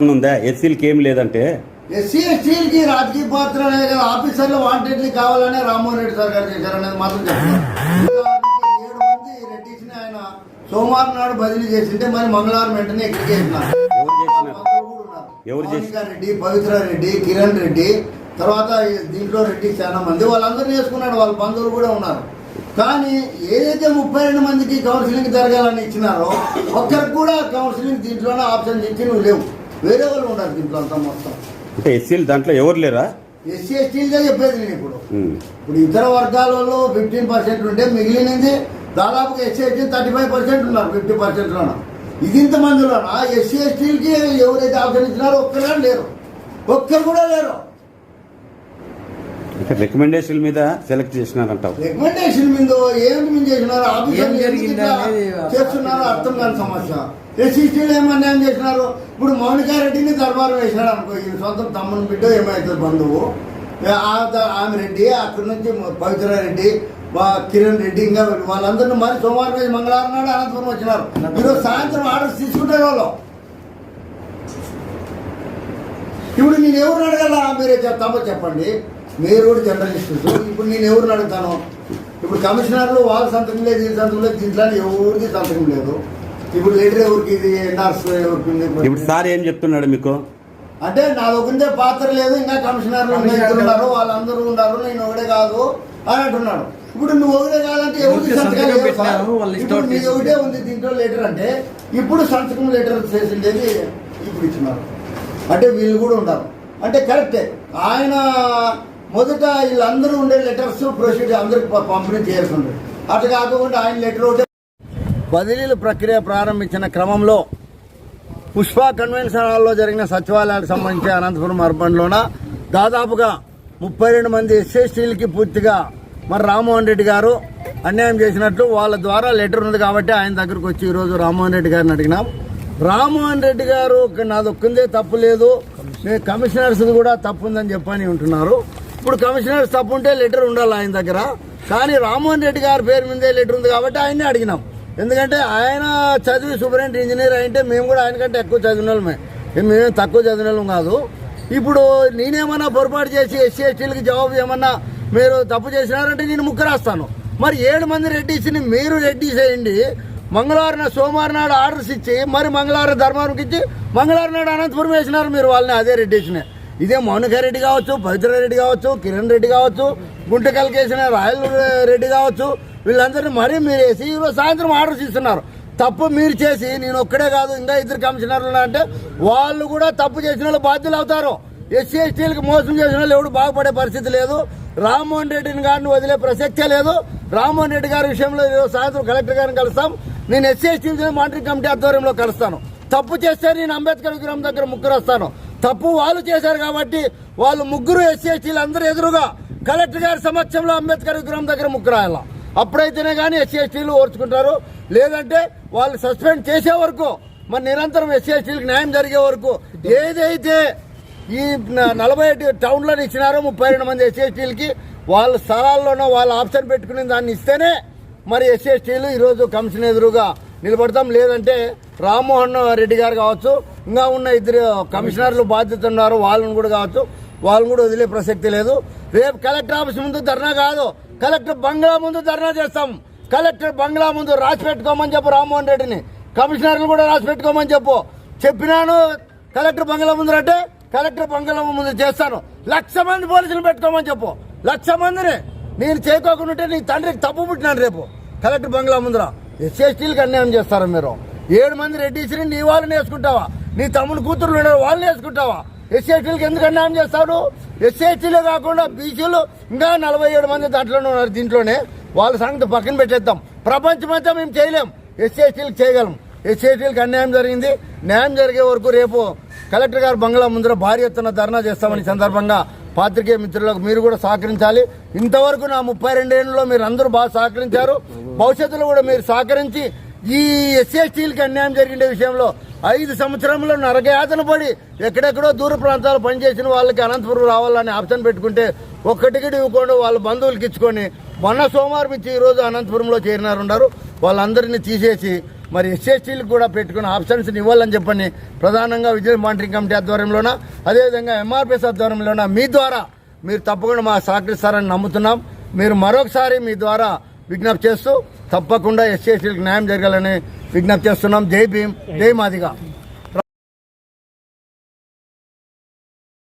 ఉందా? ఎస్సీలకి ఏం లేదంటే? ఎస్సీ ఎస్టీలకి రాజకీయ పాత్ర అనేది ఆఫీసర్లు వాంటెడ్లీ కావాలనే రామ్మోహన్ రెడ్డి సార్ గారు చేశారనేది మాత్రం చెప్తున్నారు ఉదాహరణకి ఏడు మంది రెడ్డిస్ని ఆయన సోమవారం నాడు బదిలీ చేసింటే మరి మంగళవారం వెంటనే ఎక్కడికి చేసినారు? ఎవరు రెడ్డి పవిత్ర రెడ్డి కిరణ్ రెడ్డి తర్వాత దీంట్లో రెడ్డి చాలా మంది. వాళ్ళందరూ చేసుకున్నాడు వాళ్ళ బంధువులు కూడా ఉన్నారు. కానీ ఏదైతే ముప్పై రెండు మందికి కౌన్సిలింగ్ జరగాలని ఇచ్చినారో ఒక్కరికి కూడా కౌన్సిలింగ్ దీంట్లోనే ఆప్షన్ ఇచ్చి నువ్వు లేవు. వేరే వాళ్ళు ఉన్నారు దీంట్లో అంతా మొత్తం. అంటే ఎస్సీలు దాంట్లో ఎవరు లేరా? ఎస్సీ ఎస్టీలదే చెప్పేది నేను ఇప్పుడు. ఇప్పుడు ఇతర వర్గాలలో ఫిఫ్టీన్ పర్సెంట్ ఉంటే మిగిలినది దాదాపుగా SC ST thirty five percent ఉన్నారు ఫిఫ్టీ పర్సెంట్లోన ఇది ఇంతమందిలోన ఎస్సీ ఎస్టీలకి ఎవరైతే ఆప్షన్ ఇచ్చినారో ఒక్కరు లేరు. ఒక్కరు కూడా లేరు. రికమెండేషన్ మీద సెలెక్ట్ చేసినారంటావు. రికమెండేషన్ మీద ఏమిటి మీద చేసినారు? ఏం ఆఫీసర్ జరిగింది అనేది చేస్తున్నారో అర్థం కాని సమస్య. ఎస్సీస్టీలు ఏమన్నా ఏం చేసినారు? ఇప్పుడు మౌనికారెడ్డిని దర్బారం వేసినాడు అనుకో ఈ సొంత తమ్ముని బిడ్డ ఏమవుతుంది బంధువు. ఆమె రెడ్డి అక్కడి నుంచి పవిత్ర రెడ్డి వా- కిరణ్ రెడ్డి ఇంకా వాళ్ళందరినీ మరి సోమవారం రోజు మంగళవారం నాడు అనంతపురం వచ్చినారు. ఈరోజు సాయంత్రం ఆర్డర్స్ తీసుకుంటారు వాళ్ళు. ఇప్పుడు నేను ఎవరిని అడగాల? మీరే చెప్తామో చెప్పండి. మీరు కూడా జర్నలిస్టు ఇప్పుడు నేను ఎవరిని అడుగుతాను? ఇప్పుడు కమిషనర్లు వాళ్ళ సంతకం లేదు ఈ సంతకం లేదు దీంట్లో ఎవరికి సంతకం లేదు. ఇప్పుడు లీడర్ ఎవరికి ఇది ఎండార్స్ ఎవరికి ఇప్పుడు సార్ ఏం చెప్తున్నాడు మీకు? అంటే నా దగ్గర పాత్ర లేదు ఇంకా కమిషనర్లు ఉన్నారు వాళ్ళందరూ ఉన్నారు నేను ఒకడే కాదు అని అంటున్నాడు. ఇప్పుడు నువ్వు ఒకటే కాదంటే ఎవరికి సంతకం ఇష్టం ఇప్పుడు నీ. ఒకటే ఉంది దీంట్లో లెటర్ అంటే ఇప్పుడు సంతకం లెటర్ చేసిండేది ఇప్పుడు ఇచ్చినారు. అంటే వీళ్ళు కూడా ఉన్నారు. అంటే కరెక్టే ఆయన మొదట వీళ్ళందరూ ఉండే లెటర్స్ ప్రొసీజర్ అందరికి పంపిణీ చేయాల్సింది. అట్లా కాకుండా ఆయన లెటర్ ఒకటే బదిలీల ప్రక్రియ ప్రారంభించిన క్రమంలో పుష్ప కన్వెన్షన్ హాల్లో జరిగిన సచివాలయానికి సంబంధించి అనంతపురం అర్బన్లోన దాదాపుగా ముప్పై రెండు మంది ఎస్ఎస్టీలకి పూర్తిగా మరి రామ్మోహన్ రెడ్డి గారు అన్యాయం చేసినట్లు వాళ్ళ ద్వారా లెటర్ ఉంది కాబట్టి ఆయన దగ్గరకు వచ్చి ఈరోజు రామ్మోహన్ రెడ్డి గారిని అడిగినాం. రామ్మోహన్ రెడ్డి గారు నాది ఒక్కందే తప్పు లేదు. నేను కమిషనర్స్ కూడా తప్పు ఉందని చెప్పని ఉంటున్నారు. ఇప్పుడు కమిషనర్ తప్పు ఉంటే లెటర్ ఉండాలి ఆయన దగ్గర. కానీ రామ్మోహన్ రెడ్డి గారి పేరు మీదే లెటర్ ఉంది కాబట్టి ఆయన్నే అడిగినాం. ఎందుకంటే ఆయన చదివి సూపరింట్ ఇంజనీర్ అయితే మేము కూడా ఆయన కంటే ఎక్కువ చదివిన వాళ్ళమే. మేమేం తక్కువ చదివిన వాళ్ళం కాదు. ఇప్పుడు నేనేమన్నా పొరపాటు చేసి ఎస్సీ ఎస్టీలకి జవాబు ఏమన్నా మీరు తప్పు చేసినారంటే నేను ముక్కు రాస్తాను. మరి ఏడు మంది రెడ్డిస్ని మీరు రెడ్డి చేయండి మంగళవారం సోమవారం నాడు ఆర్డర్స్ ఇచ్చి మరి మంగళవారం ధర్మానికి ఇచ్చి మంగళవారం నాడు అనంతపురం వేసినారు మీరు వాళ్ళని అదే రెడ్డిస్నే. ఇదే మౌనికా రెడ్డి కావచ్చు పవిత్ర రెడ్డి కావచ్చు కిరణ్ రెడ్డి కావచ్చు గుంట కలికేసిన రాయల్ రెడ్డి కావచ్చు వీళ్ళందరినీ మరీ మీరు వేసి ఈరోజు సాయంత్రం ఆర్డర్స్ ఇస్తున్నారు తప్పు మీరు చేసి నేను ఒక్కడే కాదు ఇంకా ఇద్దరు కమిషనర్లు అంటే వాళ్ళు కూడా తప్పు చేసిన వాళ్ళు బాధ్యులు అవుతారు. ఎస్సీ ఎస్టీలకు మోసం చేసిన వాళ్ళు ఎవడు బాగుపడే పరిస్థితి లేదు. రామ్మోహన్ రెడ్డిని గారిని వదిలే ప్రసక్తే లేదు. రామ్మోహన్ రెడ్డి గారి విషయంలో ఈరోజు సాయంత్రం కలెక్టర్ గారిని కలుస్తాం. నేను ఎస్సీ ఎస్టీ మానిటరింగ్ కమిటీ ఆధ్వర్యంలో కలుస్తాను. తప్పు చేస్తే నేను అంబేద్కర్ విగ్రహం దగ్గర ముగ్గురు వస్తాను. తప్పు వాళ్ళు చేశారు కాబట్టి వాళ్ళు ముగ్గురు ఎస్సీ ఎస్టీలు అందరూ ఎదురుగా కలెక్టర్ గారి సమక్షంలో అంబేద్కర్ విగ్రహం దగ్గర ముగ్గురు అప్పుడైతేనే కానీ ఎస్సీ ఎస్టీలు ఓర్చుకుంటారు. లేదంటే వాళ్ళు సస్పెండ్ చేసే వరకు మరి నిరంతరం ఎస్సీ ఎస్టీలకు న్యాయం జరిగే వరకు ఏదైతే ఈ నలభై ఐదు టౌన్లను ఇచ్చినారో ముప్పై రెండు మంది ఎస్సీ ఎస్టీలకి వాళ్ళ స్థలాల్లోనో వాళ్ళ ఆప్షన్ పెట్టుకుని దాన్ని ఇస్తేనే మరి ఎస్సీ ఎస్టీలు ఈరోజు కమిషన్ ఎదురుగా నిలబడతాం. లేదంటే రామ్మోహన్ రెడ్డి గారు కావచ్చు ఇంకా ఉన్న ఇద్దరు కమిషనర్లు బాధ్యత ఉన్నారు. వాళ్ళని కూడా కావచ్చు వాళ్ళని కూడా వదిలే ప్రసక్తి లేదు. రేపు కలెక్టర్ ఆఫీస్ ముందు ధర్నా కాదు. కలెక్టర్ బంగ్లా ముందు ధర్నా చేస్తాం. కలెక్టర్ బంగ్లా ముందు రాసి పెట్టుకోమని చెప్పు రామ్మోహన్ రెడ్డిని. కమిషనర్లు కూడా రాసి పెట్టుకోమని చెప్పు. చెప్పినాను కలెక్టర్ బంగ్లా ముందు అంటే కలెక్టర్ బంగ్లా ముందు చేస్తాను. లక్ష మంది పోలీసులు పెట్టుకోమని చెప్పు. లక్ష మందిని నేను చేయకోకుండా ఉంటే నీ తండ్రికి తప్పు పుట్టినాను రేపు కలెక్టర్ బంగ్లా ముందురా. ఎస్సీ ఎస్టీలకు అన్యాయం చేస్తారా మీరు. ఏడు మంది రెడ్డిస్ని నీ వాళ్ళని వేసుకుంటావా? నీ తమ్ముడు కూతురు ఉన్నారు వాళ్ళని వేసుకుంటావా? ఎస్సీ ఎస్టీలకు ఎందుకు అన్యాయం చేస్తాడు ఎస్సీ ఎస్టీలే కాకుండా బీసీలు ఇంకా నలభై ఏడు మంది దాంట్లోనే ఉన్నారు దీంట్లోనే. వాళ్ళ సంగతి పక్కన పెట్టేద్దాం. ప్రపంచమంతా మేము చేయలేం. ఎస్సీ ఎస్టీలకు చేయగలం. ఎస్సీ ఎస్టీలకు అన్యాయం జరిగింది. న్యాయం జరిగే వరకు రేపు కలెక్టర్ గారు బంగ్లా ముందర భారీ ఎత్తున ధర్నా చేస్తామని సందర్భంగా పాత్రికేయ మిత్రులకు మీరు కూడా సహకరించాలి. ఇంతవరకు నా ముప్పై రెండేళ్ళలో మీరు అందరూ బాగా సహకరించారు. భవిష్యత్తులో కూడా మీరు సహకరించి ఈ ఎస్సీ ఎస్టీలకి అన్యాయం జరిగిన విషయంలో ఐదు సంవత్సరంలో నరకయాతన పడి ఎక్కడెక్కడో దూర ప్రాంతాలు పనిచేసిన వాళ్ళకి అనంతపురం రావాలని ఆప్షన్ పెట్టుకుంటే ఒక్క టికెట్ ఇవ్వకుండా వాళ్ళ బంధువులకి ఇచ్చుకొని మొన్న సోమవారం ఇచ్చి ఈరోజు అనంతపురంలో చేరినారు. ఉన్నారు వాళ్ళందరినీ తీసేసి మరి ఎస్ఎస్టీలకు కూడా పెట్టుకున్న ఆప్షన్స్ ఇవ్వాలని చెప్పని ప్రధానంగా విజిలెన్స్ మానిటరింగ్ కమిటీ ఆధ్వర్యంలోన అదేవిధంగా ఎంఆర్పిఎస్ ఆధ్వర్యంలోన మీ ద్వారా మీరు తప్పకుండా మా సహకరిస్తారని నమ్ముతున్నాం. మీరు మరొకసారి మీ ద్వారా విజ్ఞప్తి చేస్తూ తప్పకుండా ఎస్సీ ఎస్టీలకు న్యాయం జరగాలని విజ్ఞప్తి చేస్తున్నాం. జై భీమ్ జై మాదిగా.